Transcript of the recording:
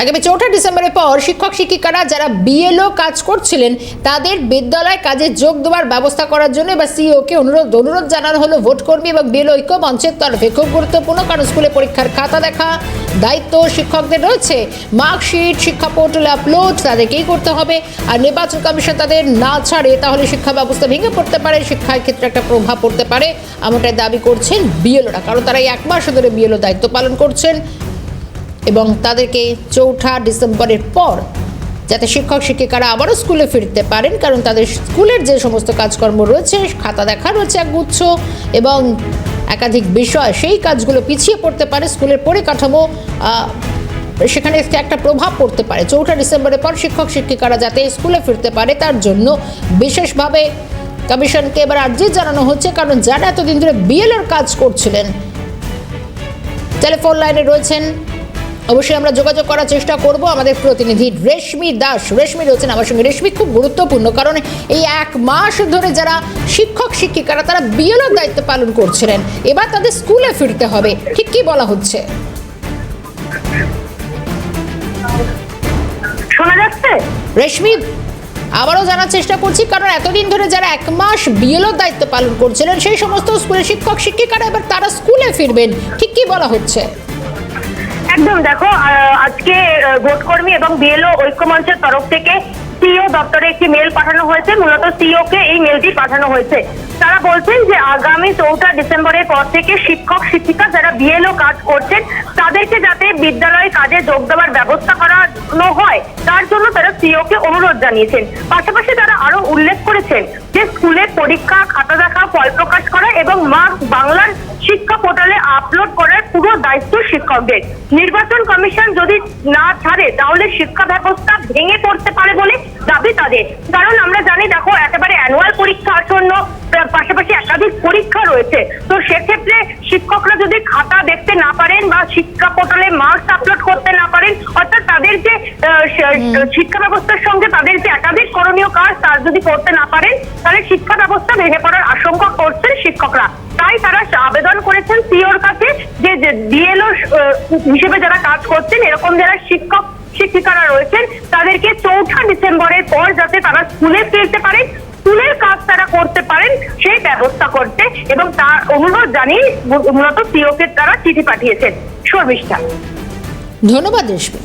আগামী চৌঠা ডিসেম্বরের পর শিক্ষক শিক্ষিকারা যারা বিএলও কাজ করছিলেন, তাদের বিদ্যালয় কাজে যোগ দেওয়ার ব্যবস্থা করার জন্য বা সিইওকে অনুরোধ অনুরোধ জানানো হলো ভোটকর্মী এবং বিএলও ঐক্য মঞ্চের তরফে। খুব গুরুত্বপূর্ণ, কারণ স্কুলে পরীক্ষার খাতা দেখা, দায়িত্ব শিক্ষকদের রয়েছে। মার্কশিট, শিক্ষা পোর্টালে আপলোড তাদেরকেই করতে হবে। আর নির্বাচন কমিশন তাদের না ছাড়ে, তাহলে শিক্ষা ব্যবস্থা ভেঙে পড়তে পারে, শিক্ষার ক্ষেত্রে একটা প্রভাব পড়তে পারে, এমনটাই দাবি করছেন বিএলওরা কারণ তারা এক মাস ধরে বিএলও দায়িত্ব পালন করছেন। এবং তাদেরকে চৌঠা ডিসেম্বরের পর যাতে শিক্ষক শিক্ষিকারা আবারও স্কুলে ফিরতে পারেন, কারণ তাদের স্কুলের যে সমস্ত কাজকর্ম রয়েছে, খাতা দেখা রয়েছে একগুচ্ছ এবং একাধিক বিষয়, সেই কাজগুলো পিছিয়ে পড়তে পারে, স্কুলের পরিকাঠামো সেখানে একটা প্রভাব পড়তে পারে। চৌঠা ডিসেম্বরের পর শিক্ষক শিক্ষিকারা যাতে স্কুলে ফিরতে পারে, তার জন্য বিশেষভাবে কমিশনকে এবার আর্জি জানানো হচ্ছে, কারণ যারা এতদিন ধরে বিএলওর কাজ করছিলেন, টেলিফোন লাইনে রয়েছেন অবশ্যই আমরা যোগাযোগ করার চেষ্টা করব আমাদের প্রতিনিধি রেশমি দাস। রেশমি রয়েছেন আমার সঙ্গে। রেশমি খুব গুরুত্বপূর্ণ কারণ এই এক মাস ধরে যারা শিক্ষক শিক্ষিকারা তারা বিএলওর দায়িত্ব পালন করছিলেন। এবার তাদের স্কুলে ফিরতে হবে। ঠিক কি বলা হচ্ছে? শোনা যাচ্ছে? রেশমি আবারও জানার চেষ্টা করছি কারণ এতদিন ধরে যারা এক মাস বিএলওর দায়িত্ব পালন করছিলেন সেই সমস্ত স্কুলের শিক্ষক শিক্ষিকারা এবার তারা স্কুলে ফিরবেন। ঠিক কি বলা হচ্ছে? একদম, দেখো আজকে ভোটকর্মী এবং বিএলও ঐক্যমঞ্চের তরফ থেকে সিও দপ্তরে একটি মেল পাঠানো হয়েছে। মূলত সিও কে এই মেলটি পাঠানো হয়েছে। তারা বলছেন যে আগামী চৌঠা ডিসেম্বরের পর থেকে শিক্ষক, শিক্ষিকা যারা বিএলও কাজ করছেন, তাদেরকে যাতে বিদ্যালয়ে কাজে যোগ দেওয়ার ব্যবস্থা করানো হয়, তার জন্য তারা সিও কে অনুরোধ জানিয়েছেন। পাশাপাশি তারা আরও উল্লেখ করেছেন যে স্কুলে পরীক্ষা, খাতা দেখা ফল প্রকাশ করা এবং মার্ক বাংলার শিক্ষা পোর্টালে আপলোড করার পুরো দায়িত্ব শিক্ষকদের। নির্বাচন কমিশন যদি না ছাড়ে তাহলে শিক্ষা ব্যবস্থা ভেঙে পড়তে পারে বলে দাবি তাদের। কারণ আমরা জানি দেখো একেবারে অ্যানুয়াল পরীক্ষা আসন্ন পাশাপাশি একাধিক পরীক্ষা রয়েছে। তো সেক্ষেত্রে শিক্ষকরা যদি খাতা দেখতে না পারেন বা শিক্ষা পোর্টালে মার্কস আপলোড করতে না পারেন অর্থাৎ তাদের যে শিক্ষা ব্যবস্থার সঙ্গে তাদের যে একাধিক করণীয় কাজ তার যদি করতে না পারেন তাহলে শিক্ষা ব্যবস্থা ভেঙে পড়ার আশঙ্কা করছেন শিক্ষকরা। তাই তারা আবেদন করেছেন সিওর কাছে যে ডিএলও হিসেবে যারা কাজ করছেন, এরকম যারা শিক্ষক, শিক্ষিকারা রয়েছেন, তাদেরকে চৌঠা ডিসেম্বরের পর যাতে তারা স্কুলে ফিরতে পারেন, স্কুলের কাজ তারা করতে পারেন, সেই ব্যবস্থা করতে এবং তার অনুরোধ জানিয়ে মূলত সিওকে তারা চিঠি পাঠিয়েছেন। শর্মিষ্ঠা। ধন্যবাদ রেশমি